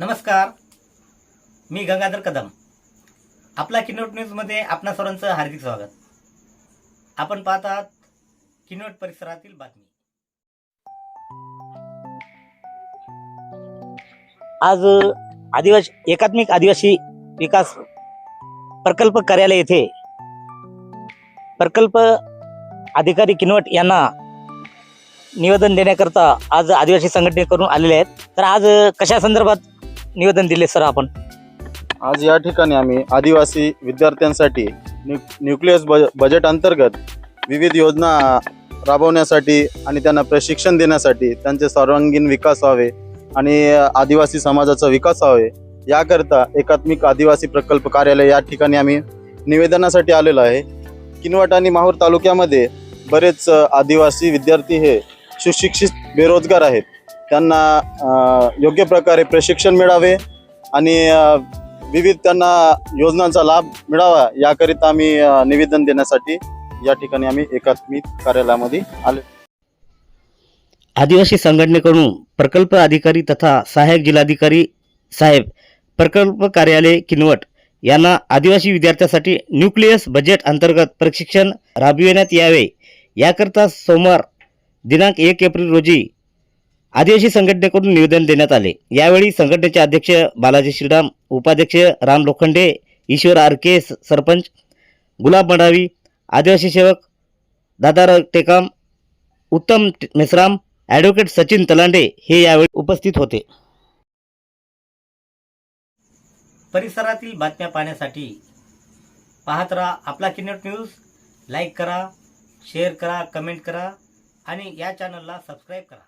नमस्कार. मी गंगाधर कदम. आपला किनोट न्यूजमध्ये आपणा सर्वांचं हार्दिक स्वागत. आपण पाहतात किनोट परिसरातील बातमी. आज आदिवासी एकात्मिक आदिवासी विकास प्रकल्प कार्यालय येथे प्रकल्प अधिकारी किनवट यांना निवेदन देण्याकरता आज आदिवासी संघटनेकडून आलेले आहेत. तर आज कशा संदर्भात निवेदन दिले सर आपण. आज या ठिकाणी आम्ही आदिवासी विद्यार्थ्यांसाठी न्यू न्यूक्लियस बज बजेट अंतर्गत विविध योजना राबवण्यासाठी आणि त्यांना प्रशिक्षण देण्यासाठी त्यांचे सर्वांगीण विकास व्हावे आणि आदिवासी समाजाचा विकास व्हावे याकरता एकात्मिक आदिवासी प्रकल्प कार्यालय या ठिकाणी आम्ही निवेदनासाठी आलेलो आहे. किनवट आणि माहूर तालुक्यामध्ये बरेच आदिवासी विद्यार्थी हे सुशिक्षित बेरोजगार आहेत. त्यांना योग्य प्रकारे प्रशिक्षण मिळावे आणि विविध त्यांना योजनांचा लाभ मिळावा याकरिता आम्ही निवेदन देण्यासाठी या ठिकाणी आम्ही एकात्मिक कार्यालयामध्ये आले. आदिवासी संघटनेकडून प्रकल्प अधिकारी तथा सहाय्यक जिल्हाधिकारी साहेब प्रकल्प कार्यालय किनवट यांना आदिवासी विद्यार्थ्यांसाठी न्यूक्लियस बजेट अंतर्गत प्रशिक्षण राबविण्यात यावे. याकरता सोमवार दिनांक एक एप्रिल रोजी आदिवासी संघटनेकडून निवेदन देण्यात आले. यावेळी संघटनेचे अध्यक्ष बालाजी श्रीराम उपाध्यक्ष राम लोखंडे ईश्वर आर के सरपंच गुलाब मडावी आदिवासी सेवक दादा टेकाम उत्तम मेसराम ॲडव्होकेट सचिन तलांडे हे यावेळी उपस्थित होते. परिसरातील बातम्या पाहण्यासाठी पाहत राहा आपला किनट न्यूज लाईक करा शेअर करा कमेंट करा आणि या चॅनलला सबस्क्राईब करा.